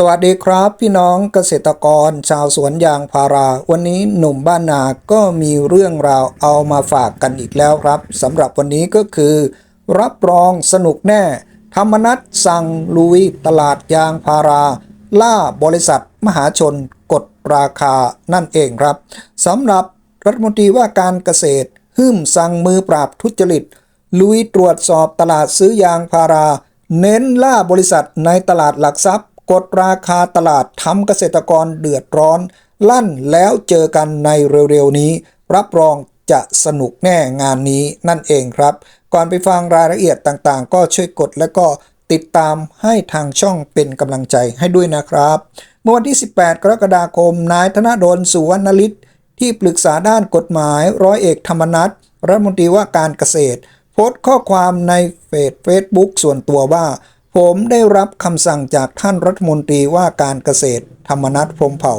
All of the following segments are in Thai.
สวัสดีครับพี่น้องเกษตรกรชาวสวนยางพารา วันนี้หนุ่มบ้านนาก็มีเรื่องราวเอามาฝากกันอีกแล้วครับสำหรับวันนี้ก็คือ รับรองสนุกแน่ ธรรมนัตสั่งลุยตลาดยางพารา ล่าบริษัทมหาชนกดราคานั่นเองครับสำหรับรัฐมนตรีว่าการเกษตรหึ่มสั่งมือปราบทุจริต ลุยตรวจสอบตลาดซื้อยางพารา เน้นล่าบริษัทในตลาดหลักทรัพย์ กดราคาตลาดทำเกษตรกรเดือดร้อน ลั่นแล้วเจอกันในเร็วๆนี้ รับรองจะสนุกแน่งานนี้นั่นเองครับ ก่อนไปฟังรายละเอียดต่างๆ ก็ช่วยกดและก็ติดตามให้ทางช่องเป็นกำลังใจให้ด้วยนะครับ เมื่อวันที่ 18 กรกฎาคม นายธนดลสุวรรณลิตที่ปรึกษาด้านกฎหมาย ร้อยเอกธรรมนัฐรัฐมนตรีว่าการเกษตร โพสต์ข้อความในเฟซเฟซบุ๊กส่วนตัวว่า ผมได้รับคำสั่งจากท่านรัฐมนตรีว่าการเกษตร ธรรมนัฐพรมเผ่า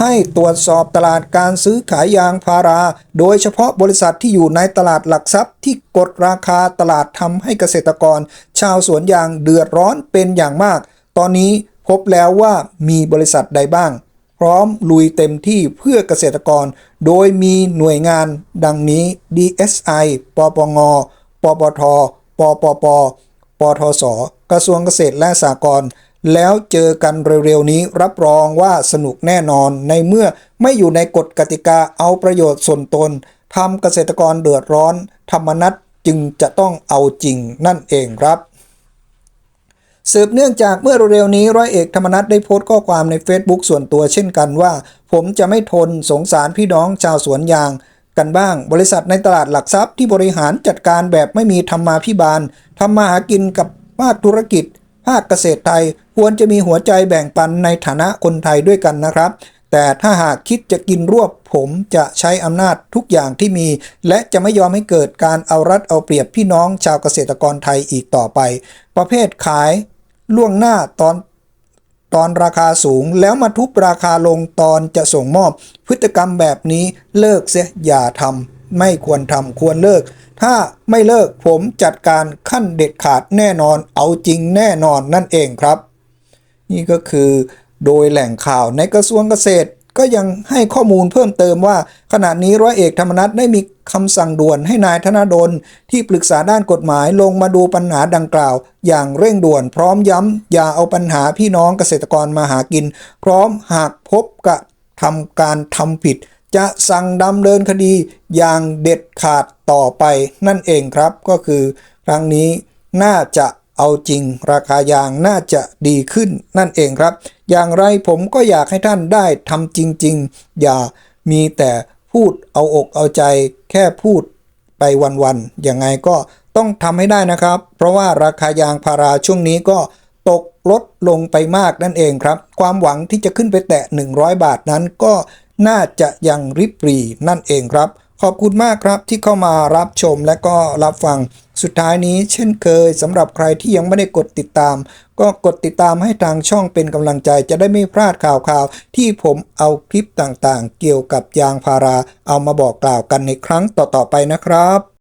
ให้ตรวจสอบตลาดการซื้อขายยางพารา โดยเฉพาะบริษัทที่อยู่ในตลาดหลักทรัพย์ที่กดราคาตลาดทำให้เกษตรกร ชาวสวนยางเดือดร้อนเป็นอย่างมาก ตอนนี้พบแล้วว่ามีบริษัทใดบ้าง พร้อมลุยเต็มที่เพื่อเกษตรกร โดยมีหน่วยงาน ดังนี้ DSI ปปง ปปท ปปป ปทศกระทรวงเกษตรและสหกรณ์แล้วเจอกันเร็วๆนี้รับรองว่าสนุกแน่นอนในเมื่อไม่อยู่ในกฎกติกาเอาประโยชน์ส่วนตนทำเกษตรกรเดือดร้อน ธรรมนัตจึงจะต้องเอาจริงนั่นเองครับสืบเนื่องจากเมื่อเร็วๆนี้ร้อยเอกธรรมนัฐได้โพสต์ข้อความใน Facebook ส่วนตัวเช่นกันว่า ผมจะไม่ทนสงสารพี่น้องชาวสวนยาง กันบ้าง บริษัทในตลาดหลักทรัพย์ที่บริหารจัดการแบบไม่มีธรรมาภิบาล ทำมาหากินกับภาคธุรกิจ ภาคเกษตรไทยควรจะมีหัวใจแบ่งปันในฐานะคนไทยด้วยกันนะครับ แต่ถ้าหากคิดจะกินรวบผมจะใช้อำนาจทุกอย่างที่มี และจะไม่ยอมให้เกิดการเอารัดเอาเปรียบพี่น้องชาวเกษตรกรไทยอีกต่อไป ประเภทขายล่วงหน้าตอนตอนราคาสูงแล้วมาทุบราคาลงตอนจะส่งมอบ พฤติกรรมแบบนี้เลิกเสียอย่าทำ ไม่ควรทำควรเลิก ถ้าไม่เลิกผมจัดการขั้นเด็ดขาดแน่นอนเอาจริงแน่นอนนั่นเองครับ นี่ก็คือโดยแหล่งข่าวในกระทรวงเกษตรก็ยังให้ข้อมูลเพิ่มเติมว่า ขณะนี้ร้อยเอกธรรมนัฐได้มีคำสั่งด่วนให้นายธนดล ที่ปรึกษาด้านกฎหมายลงมาดูปัญหาดังกล่าว อย่างเร่งด่วนพร้อมย้ำ อย่าเอาปัญหาพี่น้องเกษตรกรมาหากิน พร้อมหากพบกระทำการทำผิด จะสั่งดำเนินคดีอย่างเด็ดขาดต่อไปนั่นเองครับ ก็คือครั้งนี้น่าจะเอาจริงราคายางน่าจะดีขึ้นนั่นเองครับ อย่างไรผมก็อยากให้ท่านได้ทำจริง ๆ อย่ามีแต่พูดเอาอกเอาใจ แค่พูดไปวันๆยังไงก็ต้องทำให้ได้นะครับ เพราะว่าราคายางพาราช่วงนี้ก็ตกลดลงไปมากนั่นเองครับ ความหวังที่จะขึ้นไปแตะ 100 บาทนั้นก็ น่าจะยังริบหรีนั่นเองครับ ขอบคุณมากครับที่เข้ามารับชมและก็รับฟังสุดท้ายนี้เช่นเคยสำหรับใครที่ยังไม่ได้กดติดตาม ก็กดติดตามให้ทางช่องเป็นกำลังใจจะได้ไม่พลาดข่าวข่าวๆที่ผมเอาคลิปต่างๆ เกี่ยวกับยางพาราเอามาบอกกล่าวกันในครั้งต่อๆไปนะครับ